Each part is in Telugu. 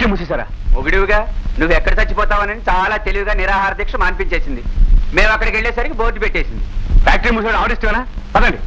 ఫ్యాక్టరీ మూసేశారా? మొగుడివిగా నువ్వు ఎక్కడ చచ్చిపోతావని చాలా తెలివిగా నిరాహార దీక్ష మాన్పించేసింది. మేము అక్కడికి వెళ్ళేసరికి బోర్డు పెట్టేసింది. ఫ్యాక్టరీ మూసేయడం ఆడిస్తేనా పదండి.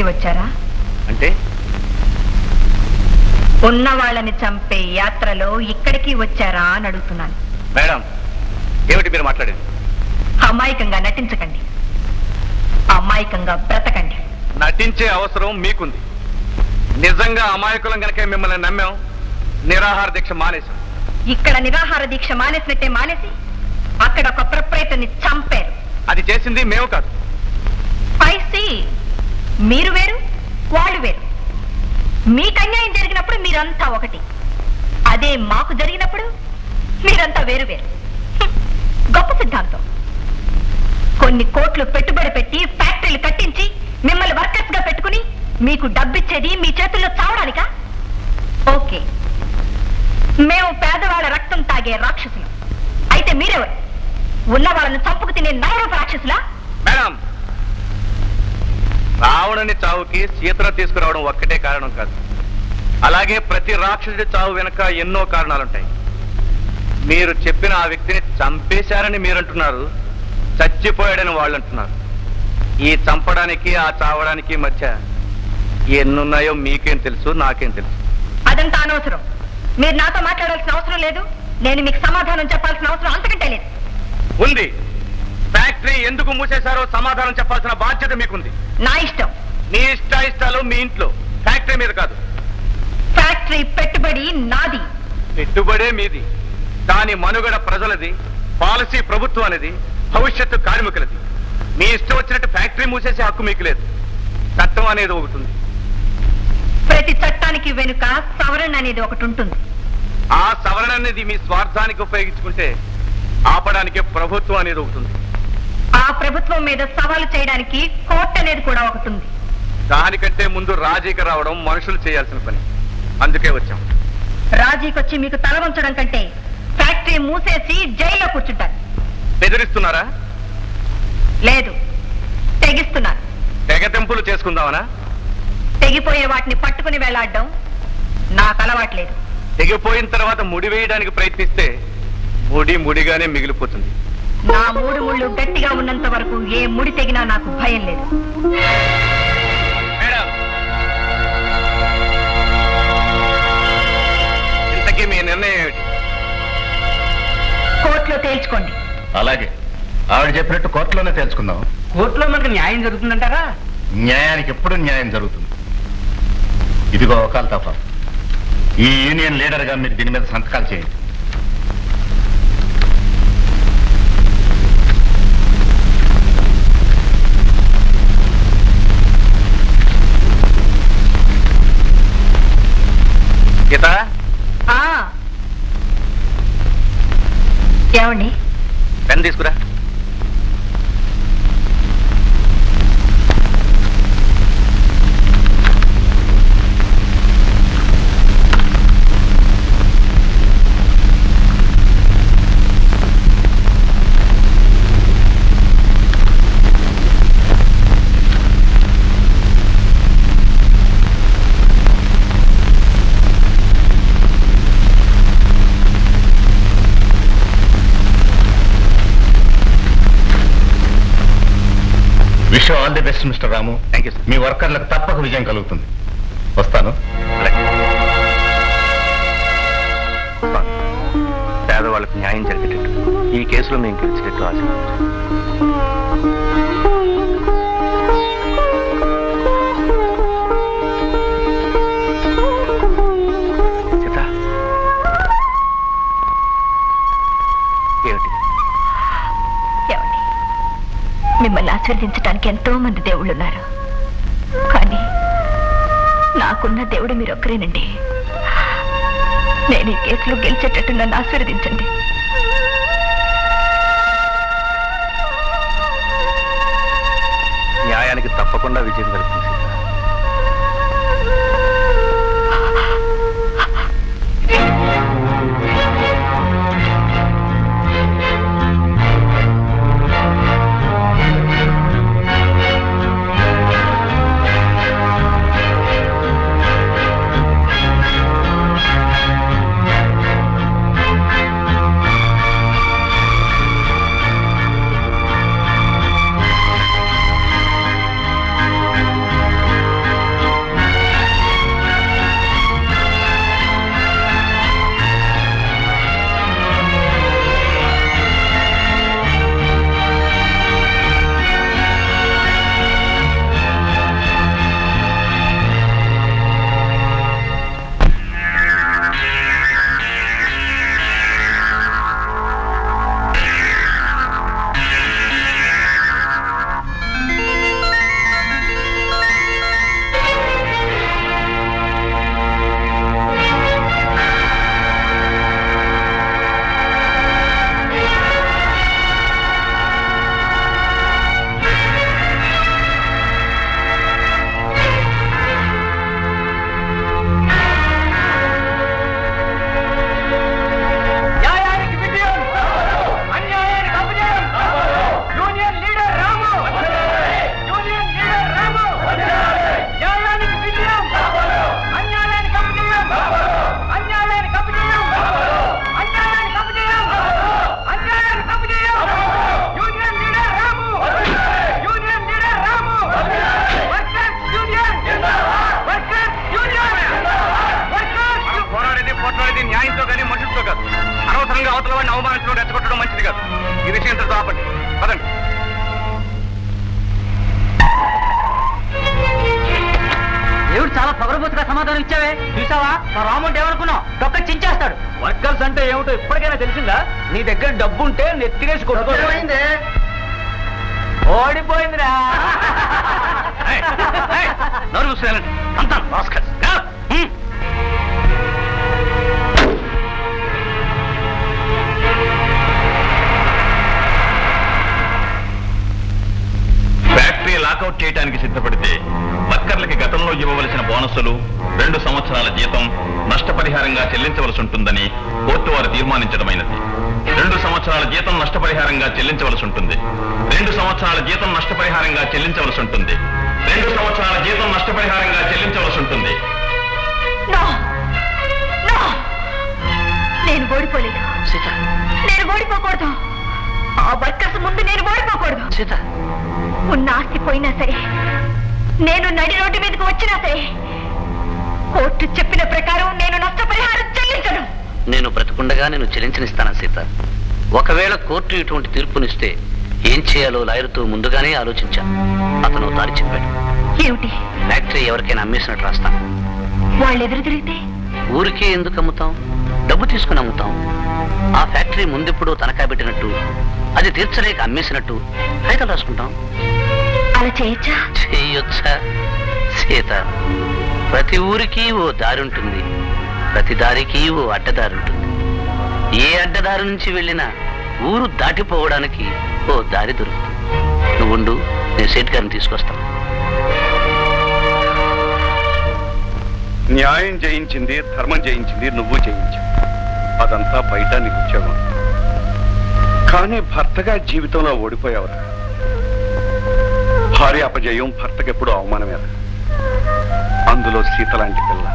ఇక్కడికి వచ్చారా? అంటే? ఉన్న వాళ్ళని చంపే యాత్రలో ఇక్కడికి వచ్చారా అని అడుగుతున్నాను. మేడం ఏమిటి మీరు మాట్లాడేది? అమాయకంగా నటించకండి. అమాయకంగా బ్రతకండి. నటించే అవసరం మీకుంది. నిజంగా అమాయకులం గనకే మిమ్మల్ని నమ్మాం నిరాహార దీక్ష మానేశాం. ఇక్కడ నిరాహార దీక్ష మానేసినట్టే మానేసి అక్కడ ఒక ప్రొపరేటర్ని చంపారు. అది చేసింది మేము కాదు. మీరు వేరు వాళ్ళు వేరు. మీకు అన్యాయం జరిగినప్పుడు మీరంతా ఒకటి. అదే మాకు జరిగినప్పుడు మీరంతా వేరు వేరు. గొప్ప సిద్ధాంతం. కొన్ని కోట్లు పెట్టుబడి పెట్టి ఫ్యాక్టరీలు కట్టించి మిమ్మల్ని వర్కర్స్గా పెట్టుకుని మీకు డబ్బిచ్చేది మీ చేతుల్లో చావడానికా? ఓకే. మేము పేదవాళ్ళ రక్తం తాగే రాక్షసులు. అయితే మీరెవరు? ఉన్న వాళ్ళని చంపుకు తినే నవరూప రాక్షసులా? మేడం రావణుని చావుకి సీతను తీసుకురావడం ఒక్కటే కారణం కాదు. అలాగే ప్రతి రాక్షసుడి చావు వెనుక ఎన్నో కారణాలుంటాయి. మీరు చెప్పిన ఆ వ్యక్తిని చంపేశారని మీరంటున్నారు చచ్చిపోయాడని వాళ్ళు అంటున్నారు ఈ చంపడానికి ఆ చావడానికి మధ్య ఎన్నున్నాయో మీకేం తెలుసు నాకేం తెలుసు. అదంతా అనవసరం. మీరు నాతో మాట్లాడాల్సిన అవసరం లేదు. నేను మీకు సమాధానం చెప్పాల్సిన అవసరం అంతకంటే లేదు. ఉంది. ఫ్యాక్టరీ ఎందుకు మూసేశారో సమాధానం చెప్పాల్సిన బాధ్యత మీకుంది. నా ఇష్టం. మీ ఇష్ట ఇష్టాలు మీ ఇంట్లో. ఫ్యాక్టరీ మీద కాదు. ఫ్యాక్టరీ పెట్టుబడి నాది. పెట్టుబడే మీది. దాని మనుగడ ప్రజలది. పాలసీ ప్రభుత్వానిది భవిష్యత్తు కార్మికులది. మీ ఇష్టం వచ్చినట్టు ఫ్యాక్టరీ మూసేసే హక్కు మీకు లేదు. చట్టం అనేది ఒకటి ఉంది. ప్రతి చట్టానికి వెనుక సవరణ అనేది ఒకటి ఉంటుంది. ఆ సవరణ అనేది మీ స్వార్థానికి ఉపయోగించుకుంటే ఆపడానికి ప్రభుత్వం అనేది ఒకటి ఉంది. ఆ ప్రభుత్వం మీద సవాలు చేయడానికి కోర్టు అనేది కూడా ఒకటి ఉంది. దానికంటే ముందు రాజీకి రావడం మనుషులు చేయాల్సిన పని. అందుకే వచ్చాం. రాజీకొచ్చి మీకు తల వంచడం కంటే ఫ్యాక్టరీ మూసేసి జైల్లో కూర్చుంటారు. బెదిరిస్తున్నారా? లేదు. తెగిస్తున్నారు. తెగతెంపులు చేసుకుందామనా? తెగిపోయే వాటిని పట్టుకుని వేలాడడం నాకు అలవాట్లేదు తెగిపోయిన తర్వాత ముడి వేయడానికి ప్రయత్నిస్తే ముడి ముడిగానే మిగిలిపోతుంది. నా మూడు ముళ్ళు గట్టిగా ఉన్నంత వరకు ఏ ముడి తెగినా నాకు భయం లేదు. మేడం. ఇంతకీ మీ నిర్ణయం ఏమిటి? కోర్టులో తేల్చుకోండి. అలాగే. ఆవిడ చెప్పినట్టు కోర్టులోనే తెలుసుకుందాం కోర్టులో మనకు న్యాయం జరుగుతుందంటారా? న్యాయానికి ఎప్పుడు న్యాయం జరుగుతుంది? ఇదిగో ఒకళ్ళ తప్ప. ఈ యూనియన్ లీడర్గా మీరు దీని మీద సంతకాలు చేయండి. ఏమండి? పెన్ తీసుకురా. Wish all the best mister Ramu thank you మీ వర్కర్లకు తప్పక విజయం కలుగుతుంది. వస్తాను. పేదవాళ్ళకు న్యాయం జరిగేటట్టు. ఈ కేసులో మేము గెలిచేటట్టు ఆశ ఆశీర్వదించడానికి ఎంతో మంది దేవుళ్ళు ఉన్నారు కానీ నాకున్న దేవుడు మీరొక్కరేనండి. నేను ఈ కేసులో గెలిచేటట్టు నన్ను ఆశీర్వదించండి. న్యాయానికి తప్పకుండా విజయం కలుగుతుంది అనవసరంగా అవతల వాడిని అవమానించడం రెచ్చగొట్టడం మంచిది కాదు. ఈ విషయం ఇంతటితో ఆపండి. పదండి. దేవుడు చాలా పొగరబోతుగా సమాధానం ఇచ్చావే. చూసావా? మా రాముడు ఏమనుకున్నావు? డొక్క చించేస్తాడు. వర్కర్స్ అంటే ఏమిటో ఇప్పటికైనా తెలిసిందా? నీ దగ్గర డబ్బు ఉంటే నెత్తిరేసి కొట్టుకోయింది ఓడిపోయిందిరా. ఏయ్, ఏయ్, నోరు మూసేయాలండి అంతా. చేయడానికి సిద్ధపడితే వర్కర్లకి గతంలో ఇవ్వవలసిన బోనస్సులు రెండు సంవత్సరాల జీతం నష్టపరిహారంగా చెల్లించవలసి ఉంటుందని కోర్టు వారు తీర్మానించడమైనది. రెండు సంవత్సరాల జీతం నష్టపరిహారంగా చెల్లించవలసి ఉంటుంది. రెండు సంవత్సరాల జీతం నష్టపరిహారంగా చెల్లించవలసి ఉంటుంది. రెండు సంవత్సరాల జీతం నష్టపరిహారంగా చెల్లించవలసి ఉంటుంది. నో! నో! నేను ఓడిపోలేదు. నేను ఓడిపోకూడదు. ఆ వర్కర్స్ ముందు నేను ఓడిపోకూడదు సీత ఉన్న ఆస్తి పోయినా సరే నేను నడి రోడ్డు మీదకి వచ్చినా సరే కోర్టు చెప్పిన ప్రకారం నేను నష్టపరిహారం చెల్లించను. నేను బ్రతికుండగా నేను చెల్లించనిస్తాను సీత? ఒకవేళ కోర్టు ఇటువంటి తీర్పునిస్తే ఏం చేయాలో లాయర్తో ముందుగానే ఆలోచించాను అతను దారి చెప్పాడు. ఏమిటి? ఫ్యాక్టరీ ఎవరికైనా అమ్మేసినట్టు రాస్తాను. వాళ్ళు ఎదురు తిరిగితే? ఊరికే ఎందుకు అమ్ముతాం? డబ్బు తీసుకుని అమ్ముతాం. ఆ ఫ్యాక్టరీ ముందెప్పుడో తనఖా పెట్టినట్టు అది తీర్చలేక అమ్మేసినట్టు కాగితాలు రాసుకుంటాం. అలా చేయొచ్చా? చెయ్యొచ్చా సీత ప్రతి ఊరికి ఓ దారి ఉంటుంది. ప్రతి దారికి ఓ అడ్డదారి ఉంటుంది. ఏ అడ్డదారి నుంచి వెళ్ళినా ఊరు దాటిపోవడానికి ఓ దారి దొరుకుతుంది. నువ్వు ఉండు, నేను సేట్ గారిని తీసుకొస్తాను. న్యాయం జయించింది ధర్మం జయించింది నువ్వు జయించావు. అదంతా బయట నీకు ఉద్యోగం. కానీ భర్తగా జీవితంలో ఓడిపోయావు భార్య అపజయం భర్తకి ఎప్పుడు అవమానమేరా అందులో సీత లాంటి పిల్ల.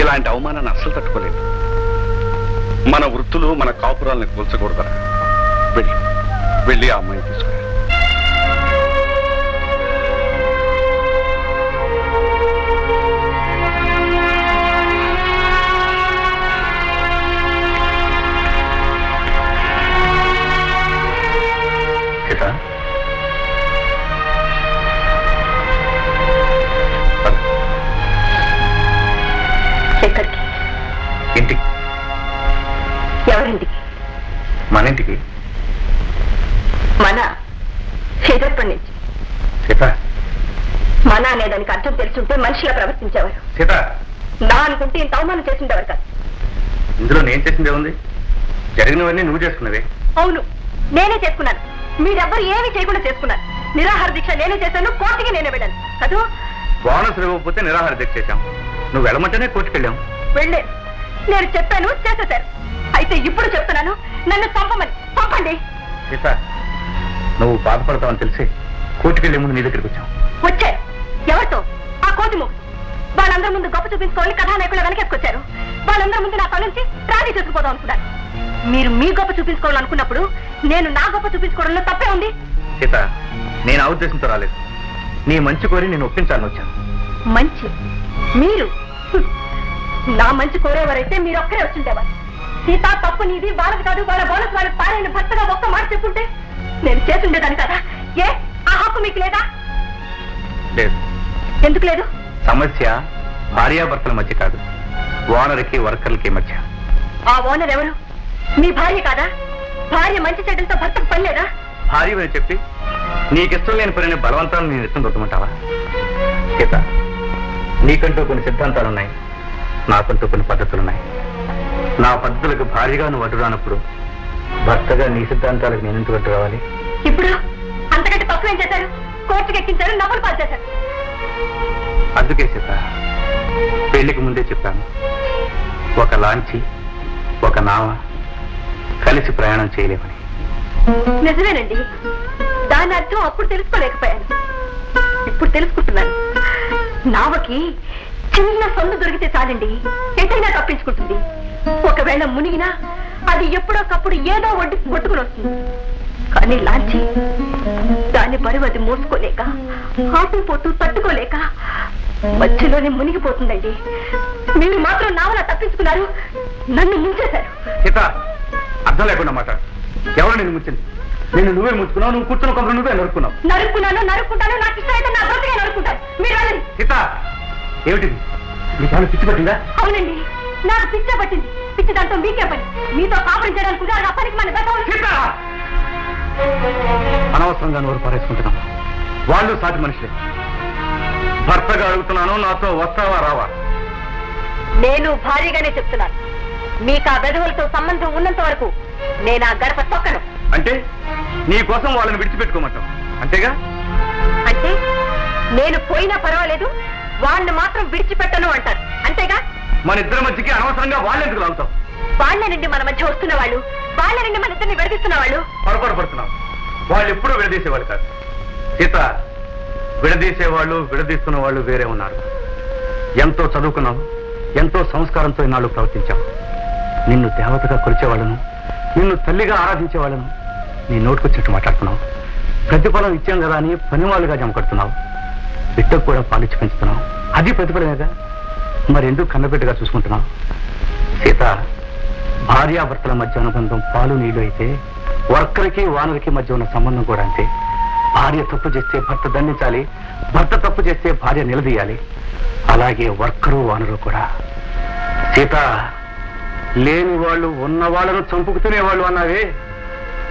ఇలాంటి అవమానాన్ని అస్సలు తట్టుకోలేదు. మన వృత్తులు మన కాపురాలను కూల్చకూడదరా. వెళ్ళి వెళ్ళి ఆ అమ్మాయిని తీసుకురా. అర్థం తెలుసుంటే మనిషిలా ప్రవర్తించేవారు. సీత. నా అనుకుంటే ఇంత అవమానం చేసిండేవారు కాదు. ఇందులో నేను చేసిందే ఉంది జరిగినవన్నీ నువ్వు చేసుకున్నవే. అవును నేనే చేసుకున్నాను. మీరెవ్వరు ఏమీ చేయకుండా చేసుకున్నాను నిరాహార దీక్ష నేనే చేశాను కోర్టుకి నేనే వెళ్ళాను. కదూ? బోనస్ ఇవ్వకపోతే నిరాహార దీక్ష చేశాం. నువ్వు వెళ్ళమంటేనే కోర్టుకెళ్ళాం వెళ్ళే. నేను చెప్పాను చేసేశారు. అయితే ఇప్పుడు చెప్తున్నాను నన్ను చంపమని. చంపండి. సీత నువ్వు బాధపడతావని తెలిసి కోర్టుకెళ్ళే ముందు నీ దగ్గరికి వచ్చాం. వచ్చారు వాళ్ళందరి ముందు గొప్ప చూపించుకోవాలి కథానాయకులు వెనకేసుకొచ్చారు వాళ్ళందరి ముందు నా నుంచి రాజీ చేసుకుపోదాం అనుకున్నారు మీరు మీ గొప్ప చూపించుకోవాలనుకున్నప్పుడు నేను నా గొప్ప చూపించుకోవడంలో తప్పే ఉంది? సీత నేను ఆ ఉద్దేశంతో రాలేదు. నీ మంచి కోరి నేను ఒప్పించాలని వచ్చాను. మంచి? మీరు. నా మంచి కోరేవారైతే మీరు ఒక్కరే వచ్చిండేవారు. సీత తప్పు నీది వాళ్ళకి కాదు వాళ్ళ బోనస్ వాళ్ళకి పారైన భర్తగా ఒక్క మాట చెప్పుంటే నేను చేసుండేదాన్ని కదా? ఏ? ఆ హక్కు మీకు లేదా? లేదు. ఎందుకు లేదు? సమస్య భార్యాభర్తల మధ్య కాదు. ఓనర్కి వర్కర్లకి మధ్య. ఆ ఓనర్ ఎవరు? మీ భార్య కాదా? భార్య మంచి చెడ్డలతో భర్తకు పని లేదా? భార్య అని చెప్పి నీకిష్టం లేని పనిని బలవంతాన్ని నేను ఇష్టం కొట్టమంటావా సీత నీకంటూ కొన్ని సిద్ధాంతాలు ఉన్నాయి నాకంటూ కొన్ని పద్ధతులు ఉన్నాయి నా పద్ధతులకు భార్యగా నువ్వు అడ్డు రానప్పుడు భర్తగా నీ సిద్ధాంతాలకు నేను ఎందుకు అడ్డు రావాలి? ఇప్పుడు అంతకంటే ఏం చేశారు? కోర్టుకు ఎక్కించారు నవ్వులు పాలు చేశారు అందుకే సీత పెళ్ళికి ముందే చెప్పాను. ఒక లాంచి ఒక నావ కలిసి ప్రయాణం చేయలేమని. నిజమేనండి. దాని అర్థం అప్పుడు తెలుసుకోలేకపోయాను. ఇప్పుడు తెలుసుకుంటున్నాను. నావకి చిన్న సొందు దొరికితే చాలండి. ఎటైనా తప్పించుకుంటుంది. ఒకవేళ మునిగినా అది ఎప్పుడోకప్పుడు ఏదో ఒడ్డు కొట్టుకుని వస్తుంది. కానీ లాంచి దాని బరువు అది మోసుకోలేక ఆటు పోతూ తట్టుకోలేక మధ్యలోనే మునిగిపోతుందండి. మీరు మాత్రం నావలా తప్పించుకున్నారు నన్ను ముంచేశారు. సీత అర్థం లేకుండా మాట్లాడు. ఎవరు నేను ముంచింది? నేను నువ్వే ముంచుకున్నావు నువ్వు కూర్చున్న కొబ్బరి నువ్వే నరుక్కున్నావు. నరుక్కున్నాను నరుక్కుంటాను నాకు ఇష్టమైతే నా బ్రతికే నరుక్కుంటాను. మీరు వెళ్ళండి. సీత ఏమిటిది? నీకేమైనా పిచ్చి పట్టిందా? అవునండి నాకు పిచ్చ పట్టింది. పిచ్చి దాంతో మీకే పని. మీతో కాపురం చేయడానికి ఆ పనికి మన సీత! అనవసరంగా నోరు పారేసుకుంటున్నాను వాళ్ళు సాటి మనుషులే. భర్తగా అడుగుతున్నాను నాతో వస్తావా రావా? నేను భారీగానే చెప్తున్నాను. మీకు ఆ బెదవులతో సంబంధం ఉన్నంత వరకు నేను ఆ గడప తొక్కను. అంటే నీ కోసం వాళ్ళని విడిచిపెట్టుకోమంటావు. అంతేగా? అంటే నేను పోయినా పర్వాలేదు వాళ్ళని మాత్రం విడిచిపెట్టను అంటారు. అంతేగా? మన ఇద్దరి మధ్యకి అనవసరంగా వాళ్ళెందుకు లాగుతావు? వాళ్ళ నుండి మన మధ్య వస్తున్న వాళ్ళు. వాళ్ళ నుండి మన ఇద్దరిని విడదీస్తున్న వాళ్ళు? పొరపాటు పడుతున్నావు వాళ్ళు ఎప్పుడూ విడదీసేవాళ్ళు కాదు. సీత విడదీసేవాళ్ళు విడదీస్తున్న వాళ్ళు వేరే ఉన్నారు. ఎంతో చదువుకున్నావు ఎంతో సంస్కారంతో ఇన్నాళ్ళు ప్రవర్తించావు నిన్ను దేవతగా కొలిచేవాళ్ళను నిన్ను తల్లిగా ఆరాధించే వాళ్ళను నీ నోటుకొచ్చినట్టు మాట్లాడుతున్నావు. ప్రతిఫలం ఇచ్చాం కదా అని పనివాళ్ళుగా జమ కడుతున్నావు. బిడ్డకు కూడా పాలిచ్చి పెంచుతున్నావు. అది ప్రతిఫలమేగా? మరెందుకు కన్నబిడ్డగా చూసుకుంటున్నావు? సీత భార్యాభర్తల మధ్య అనుబంధం పాలు నీళ్ళు అయితే వర్కర్కి వానర్కి మధ్య ఉన్న సంబంధం కూడా అంతే. భార్య తప్పు చేస్తే భర్త దండించాలి భర్త తప్పు చేస్తే భార్య నిలదీయాలి. అలాగే వర్కరు వానరు కూడా. సీత లేని వాళ్ళు ఉన్న వాళ్ళను చంపుకు తినేవాళ్ళు అన్నావే?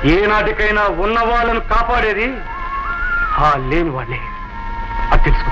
ఏనాటికైనా ఉన్న వాళ్ళను కాపాడేది ఆ లేని వాళ్ళే. అది తెలుసుకో.